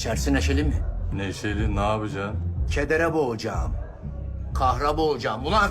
İçerisi neşeli mi? Neşeli ne yapacaksın? Kedere boğacağım. Kahra boğacağım ulan.